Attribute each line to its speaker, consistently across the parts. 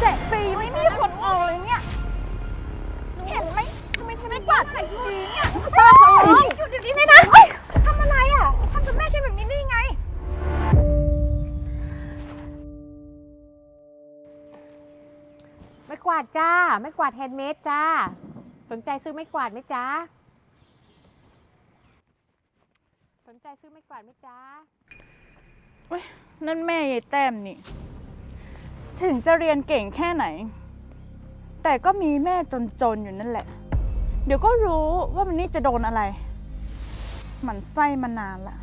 Speaker 1: แจกฟรีไม่มีคนเอาเลยเนี่ยเห็นไหมทำไมเธอไม่กวาดใส่ฟรีเนี่ยป้าขอร้องหยุดเดี๋ยวนี้เลยนะทำอะไรอะทำกับแม่ฉันแบบนี้ได้ยังไง
Speaker 2: ไม่กวาดจ้า ไม่กวาดแฮนด์เมดจ้า สนใจซื้อไม่กวาดไหมจ้าสนใจซื้อไม่กวาดไหมจ้า
Speaker 1: นั่นแม่ยายแต้มนี่ ถึงจะเรียนเก่งแค่ไหน แต่ก็มีแม่จนๆอยู่นั่นแหละ เดี๋ยวก็รู้ว่ามันนี่จะโดนอะไรหมันไส้มานานละ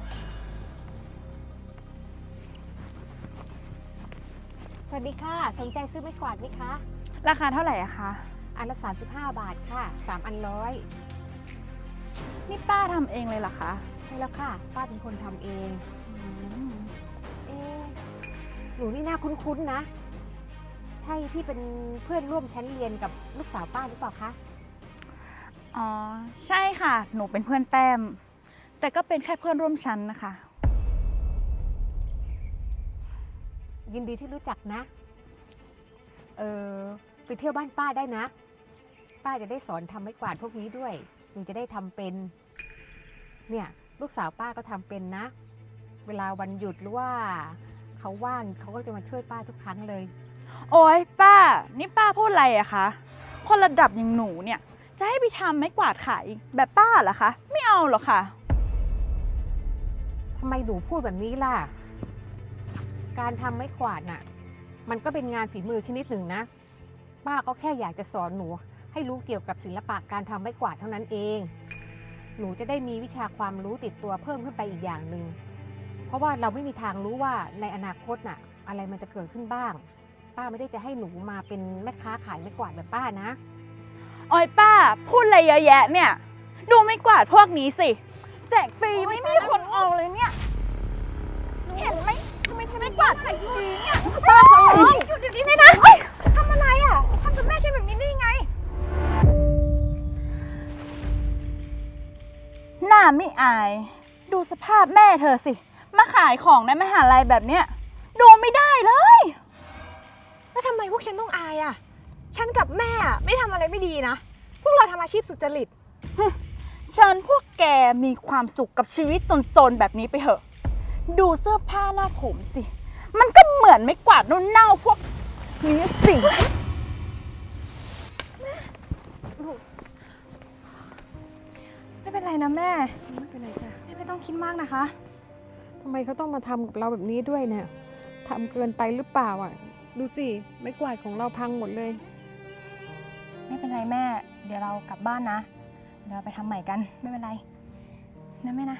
Speaker 2: สวัสดีค่ะ สนใจซื้อไม่กวาดไหมคะ
Speaker 1: ราคาเท่าไหร่อะคะ
Speaker 2: อันละ 35 บาทค่ะ 3 อันร้อย
Speaker 1: นี่ป้าทำเองเลยเหรอคะ
Speaker 2: ใช่แล้วค่ะ ป้าเป็นคนทำเอง
Speaker 1: อืม
Speaker 2: เอ๊ะหนูนี่น่าคุ้นๆนะ ใช่ที่เป็นเพื่อนร่วมชั้นเรียนกับลูกสาวป้าหรือเปล่าคะ
Speaker 1: อ๋อใช่ค่ะ หนูเป็นเพื่อนแต้ม แต่ก็เป็นแค่เพื่อนร่วมชั้นนะคะ
Speaker 2: ยินดีที่รู้จักนะ เออไปเที่ยวบ้านป้าได้นะ ป้าจะได้สอนทำไม้กวาดพวกนี้ด้วยหนูจะได้ทำเป็น เนี่ย ลูกสาวป้าก็ทำเป็นนะ เวลาวันหยุดหรือว่าเขาว่างเขาก็จะมาช่วยป้าทุกครั้งเลย
Speaker 1: โอ๊ยป้า นี่ป้าพูดอะไรอะคะ คนระดับอย่างหนูเนี่ย จะให้ไปทำไม้กวาดขายแบบป้าเหรอคะ ไม่เอาหรอกค่ะ
Speaker 2: ทำไมหนูพูดแบบนี้ล่ะ การทำไม้กวาดน่ะ มันก็เป็นงานฝีมือชนิดหนึ่งนะ ป้าก็แค่อยากจะสอนหนู ให้รู้เกี่ยวกับศิลปะการทำไม้กวาดเท่านั้นเอง หนูจะได้มีวิชาความรู้ติดตัวเพิ่มขึ้นไปอีกอย่างหนึ่ง เพราะว่าเราไม่มีทางรู้ว่าในอนาคตน่ะ อะไรมันจะเกิดขึ้นบ้าง ป้าไม่ได้จะให้หนูมาเป็นแม่ค้าขายไม้กวาดแบบป้านะ
Speaker 1: โอ๊ยป้า พูดอะไรเยอะแยะเนี่ย ดูไม้กวาดพวกนี้สิ แจกฟรีไม่มีคนเอาเลยเนี่ย เห็นไหมทำไมเธอไม่กวาดใส่ฟรีเนี่ยป้าขอร้องหยุดเดี๋ยวนี้เลยนะทำอะไรอะทำกับแม่ฉันแบบนี้ได้ยังไง หน้าไม่อาย ดูสภาพแม่เธอสิ มาขายของในมหาลัยแบบเนี้ย ดูไม่ได้เลย
Speaker 3: แล้ว ทำไมพวกฉันต้องอายอะ ฉันกับแม่อะไม่ทำอะไรไม่ดีนะ พวกเราทำอาชีพสุจริต
Speaker 1: เชิญพวกแกมีความสุขกับชีวิตจนๆแบบนี้ไปเถอะ ดูเสื้อผ้าหน้าผมสิ มันก็เหมือนไม่กวาดเน่าๆพวกนี้สิ
Speaker 3: ไม่เป็นไรนะแม่
Speaker 2: ไม่เป็นไรจ้ะ
Speaker 3: แม่ไม่ต้องคิดมากนะคะ
Speaker 2: ทำไมเขาต้องมาทำกับเราแบบนี้ด้วยเนี่ยทำเกินไปหรือเปล่าอะ ดูสิไม้กวาดของเราพังหมดเลย
Speaker 4: ไม่เป็นไรแม่ เดี๋ยวเรากลับบ้านนะ เดี๋ยวเราไปทำใหม่กันไม่เป็นไรนะแม่นะ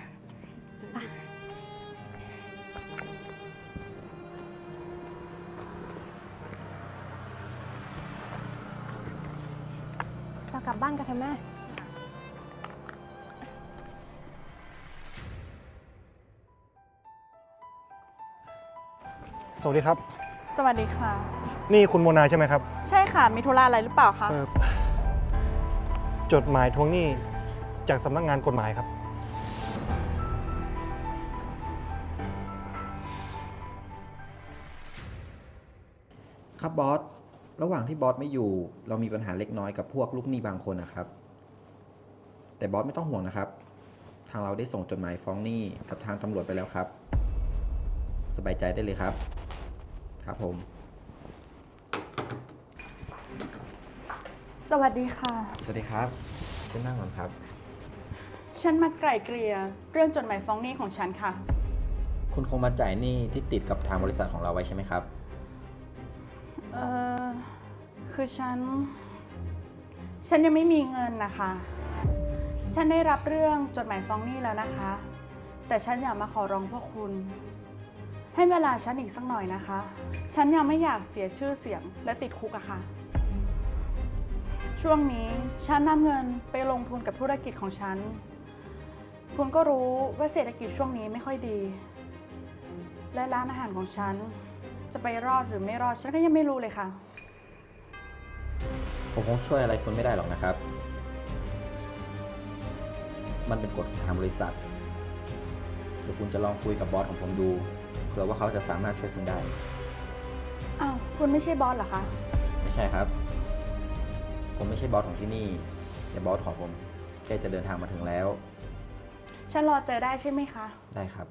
Speaker 4: เรากลับบ้านกันเถอะแม่
Speaker 5: สวัสดีครับ
Speaker 1: สวัสดีค่ะ
Speaker 5: นี่คุณโมนาใช่ไหมครับ
Speaker 1: ใช่ค่ะ มีธุระอะไรหรือเปล่าคะ
Speaker 5: เอ่อจดหมายทวงหนี้จากสำนักงานกฎหมายครับ
Speaker 6: ครับบอส ระหว่างที่บอสไม่อยู่ เรามีปัญหาเล็กน้อยกับพวกลูกหนี้บางคนนะครับ แต่บอสไม่ต้องห่วงนะครับ ทางเราได้ส่งจดหมายฟ้องหนี้กับทางตำรวจไปแล้วครับ สบายใจได้เลยครับ ครับผม
Speaker 1: สวัสดีค่ะ
Speaker 6: สวัสดีครับเชิญนั่งก่อนครับ
Speaker 1: ฉันมาไกล่เกลี่ยเรื่องจดหมายฟ้องหนี้ของฉันค่ะ
Speaker 6: คุณคงมาจ่ายหนี้ที่ติดกับทางบริษัทของเราไว้ใช่ไหมครับ
Speaker 1: เออคือฉัน ฉันยังไม่มีเงินนะคะ ฉันได้รับเรื่องจดหมายฟ้องหนี้แล้วนะคะ แต่ฉันอยากมาขอร้องพวกคุณ ให้เวลาฉันอีกสักหน่อยนะคะ ฉันยังไม่อยากเสียชื่อเสียงและติดคุกอะค่ะ ช่วงนี้ฉันนำเงินไปลงทุนกับธุรกิจของฉัน คุณก็รู้ว่าเศรษฐกิจช่วงนี้ไม่ค่อยดี และร้านอาหารของฉัน จะไปรอดหรือไม่รอดฉันก็ยังไม่รู้เลยค่ะ
Speaker 6: ผมคงช่วยอะไรคุณไม่ได้หรอกนะครับ มันเป็นกฎของทางบริษัทเดี๋ยวคุณจะลองคุยกับบอสของผมดู เผื่อว่าเขาจะสามารถช่วยคุณได้
Speaker 1: อ้าวคุณไม่ใช่บอสเหรอคะ
Speaker 6: ใช่ครับ ผมไม่ใช่บอสของที่นี่ แต่บอสของผมแค่จะเดินทางมาถึงแล้ว
Speaker 1: ฉันรอเจอได้ใช่ไหมคะ
Speaker 6: ได้ครับ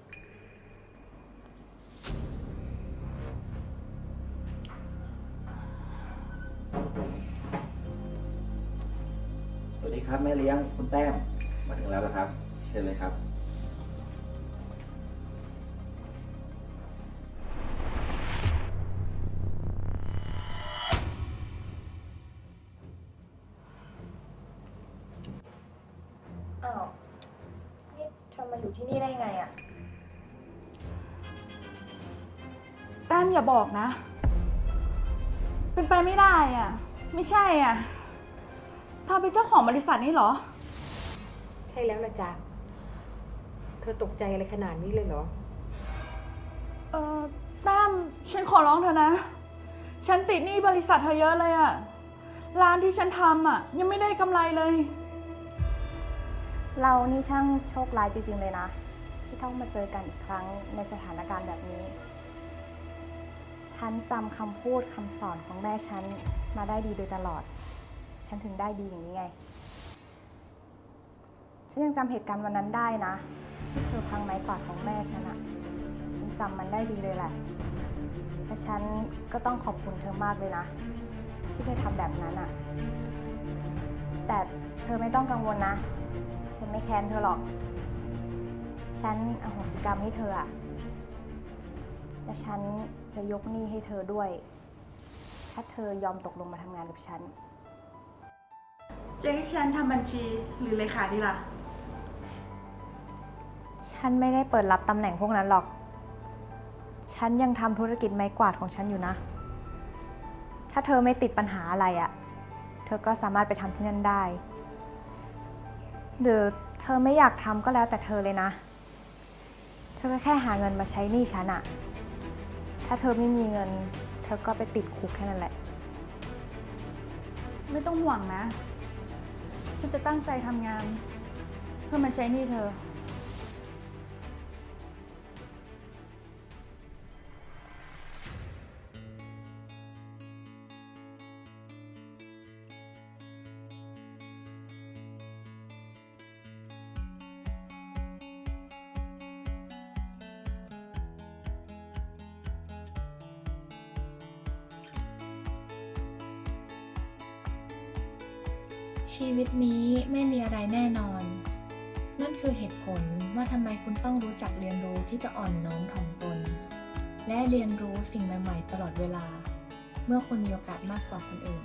Speaker 6: สวัสดีครับแม่เลี้ยงคุณแต้มมาถึงแล้วเหรอครับ เชิญเลยครับ
Speaker 4: อ้าวนี่เธอมาอยู่ที่นี่ได้ยังไงอะ
Speaker 1: แต้มอย่าบอกนะ เป็นไปไม่ได้อะ ไม่ใช่อะเธอเป็นเจ้าของบริษัทนี้เหรอ
Speaker 2: ใช่แล้วละจ้ะเธอตกใจอะไรขนาดนี้เลยเหรอ
Speaker 1: เออแต้มฉันขอร้องเธอนะ ฉันติดหนี้บริษัทเธอเยอะเลยอะ ร้านที่ฉันทำอะ ยังไม่ได้กำไรเลย
Speaker 4: เรานี่ช่างโชคร้ายจริงๆเลยนะ ที่ต้องมาเจอกันอีกครั้งในสถานการณ์แบบนี้ ฉันจำคำพูดคำสอนของแม่ฉันมาได้ดีโดยตลอด ฉันถึงได้ดีอย่างนี้ไง ฉันยังจำเหตุการณ์วันนั้นได้นะ ที่เธอพังไม้กวาดของแม่ฉันอะฉันจำมันได้ดีเลยแหละและฉันก็ต้องขอบคุณเธอมากเลยนะ ที่เธอทำแบบนั้นอะแต่เธอไม่ต้องกังวลนะ ฉันไม่แค้นเธอหรอก ฉันอโหสิกรรมให้เธออะและฉันจะยกหนี้ให้เธอด้วย ถ้าเธอยอมตกลงมาทำงานกับฉัน
Speaker 1: เจ๊ให้ฉันทำบัญชีหรือเลขาดีล่ะ
Speaker 4: ฉันไม่ได้เปิดรับตำแหน่งพวกนั้นหรอก ฉันยังทำธุรกิจไม้กวาดของฉันอยู่นะ ถ้าเธอไม่ติดปัญหาอะไรอะ่ะ เธอก็สามารถไปทำที่นั่นได้ หรือเธอไม่อยากทำก็แล้วแต่เธอเลยนะ เธอก็แค่หาเงินมาใช้หนี้ฉันอะถ้าเธอไม่มีเงิน เธอก็ไปติดคุกแค่นั้นแหละ
Speaker 1: ไม่ต้องห่วงนะ ฉันจะตั้งใจทำงาน เพื่อมาใช้หนี้เธอ
Speaker 7: ชีวิตนี้ไม่มีอะไรแน่นอน นั่นคือเหตุผลว่าทำไมคุณต้องรู้จักเรียนรู้ที่จะอ่อนน้อมถ่อมตน และเรียนรู้สิ่งใหม่ ๆ ตลอดเวลา เมื่อคุณมีโอกาสมากกว่าคนอื่น